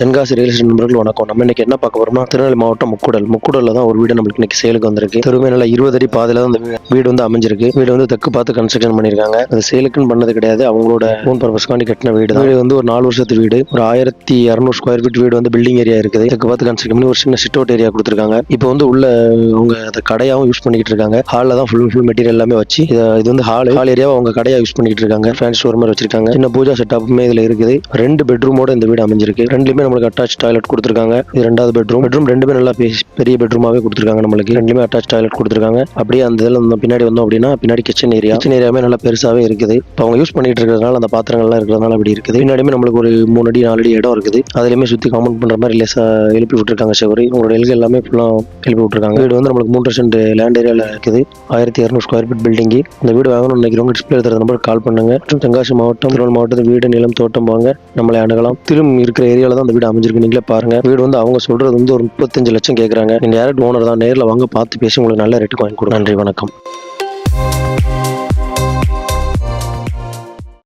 Tenkasi real estate நண்பர்கள் வணக்கம். நம்ம இன்னைக்கு என்ன பார்க்க போறோம்னா திருநெல்வேலி மாவட்டம் முக்குடல். முக்குடல்ல தான் ஒரு வீடு நம்மளுக்கு இன்னைக்கு சேலுக்கு வந்திருக்கு. தெருமே நல்லா இருபது அடி பாதையில தான் அந்த வீடு வந்து அமைஞ்சிருக்கு. வீடு வந்து தெற்கு பார்த்து கன்ஸ்ட்ரக்ஷன் பண்ணியிருக்காங்க. அது சேலுக்குன்னு பண்ணது கிடையாது. அவங்களோட ஓன் பர்பஸ்க்காண்டி கட்டின வீடு வீடு வந்து ஒரு நாலு வருஷத்து வீடு. ஒரு ஆயிரத்தி இரநூறு ஸ்கொயர் ஃபீட் வீடு வந்து பில்டிங் ஏரியா இருக்குது. தெற்கு பார்த்து கன்ஸ்ட்ரக்ஷன் பண்ணி ஒரு சின்ன சிட் அவுட் ஏரியா கொடுத்துருக்காங்க. இப்போ வந்து உள்ள அவங்க அதை கடையாகவும் யூஸ் பண்ணிக்கிட்டு இருக்காங்க. ஹாலில் தான் ஃபுல் ஃபுல் மெட்டீரியல் எல்லாமே வச்சு இது வந்து ஹால் ஹால் ஏரியாவை அவங்க கடையாக யூஸ் பண்ணிட்டு இருக்காங்க. ஃபேன் ஸ்டோர் மாதிரி வச்சிருக்காங்க. சின்ன பூஜா செட்டப்புமே இதுல இருக்குது. ரெண்டு பெட்ரூமோட இந்த வீடு அமைஞ்சிருக்கு. ரெண்டுமே நம்மளுக்கு அட்டாச் டாய்லெட் கொடுத்துருக்காங்க. இது ரெண்டாவது பெட்ரூம் பெட்ரூம் ரெண்டுமே நல்லா பெரிய பெட்ரூமாவே கொடுத்துருக்காங்க நம்மளுக்கு. ரெண்டுமே அட்டாச் டாய்லெட் கொடுத்துருக்காங்க. அப்படியே அந்த இதில் பின்னாடி வந்தோம் அப்படின்னா பின்னாடி கிச்சன் ஏரியா கிச்சன் ஏரியாவே நல்லா பெருசாவே இருக்குது. இப்போ அவங்க யூஸ் பண்ணிட்டு இருக்கிறதுனால அந்த பாத்திரங்கள்லாம் இருக்கிறதுனால அப்படி இருக்குது. பின்னாடியுமே நம்மளுக்கு ஒரு மூணு அடி நாலு அடி இடம் இருக்குது. அதுலயுமே சுத்தி காமெண்ட் பண்ற மாதிரி லேசா எழுப்பி விட்டுருக்காங்க செவரி. உங்களோட எல்கை எல்லாமே ஃபுல்லாக எழுப்பி விட்டுருக்காங்க. வீடு வந்து நம்மளுக்கு மூன்று சென்ட் லேண்ட் ஏரியாவில் இருக்குது. ஆயிரத்தி இரநூறு ஸ்கொயர் ஃபீட் பில்டிங் இந்த வீடு வாங்கணும்னு நினைக்கிறவங்க டிஸ்பிளே இருக்கிற நம்பர் கால் பண்ணுங்க. மற்றும் தென்காசி மாவட்டம் திருவள்ளூர் மாவட்டத்தில் வீடு நிலம் தோட்டம் வாங்க நம்மளை அணுகலாம். திரும்ப இருக்கிற ஏரியாவில் தான் அந்த வீடு அமைஞ்சிருக்கு. நீங்களே பாருங்க. வீடு வந்து அவங்க சொல்றது வந்து ஒரு முப்பத்தஞ்சு லட்சம் கேட்கறாங்க நீங்க டேரக்ட் ஓனர் தான் நேரில் வாங்க பார்த்து பேசி உங்களுக்கு நல்ல ரேட்டுக்கு வாங்கி கொடுங்க. நன்றி வணக்கம்.